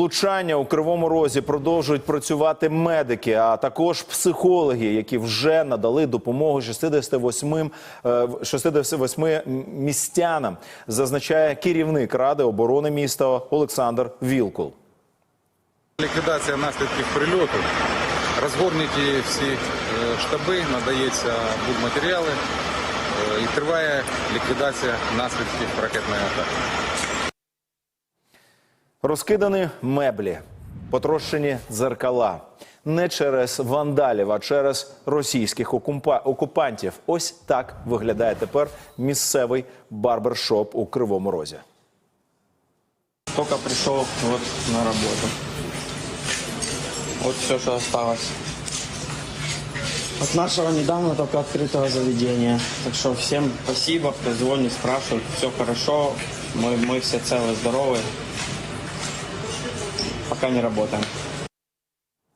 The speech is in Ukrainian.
влучання у кривому розі продовжують працювати медики, а також психологи, які вже надали допомогу 68, е, 68 містянам, зазначає керівник ради оборони міста Олександр Вілкул. Ліквідація наслідків прильоту. Розгорнуті всі е, штаби, надається будматеріали е, і триває ліквідація наслідків ракетної атаки. Розкидані меблі, потрощені дзеркала. Не через вандалів, а через російських окупа- окупантів. Ось так виглядає тепер місцевий барбершоп у Кривому Розі. Только пришел вот на работу. Вот все, что осталось. От нашего недавно только открытого заведения. Так что всем спасибо, кто звонит, спрашивает. Все хорошо, мы, мы все целы, здоровы. Пока не работаем.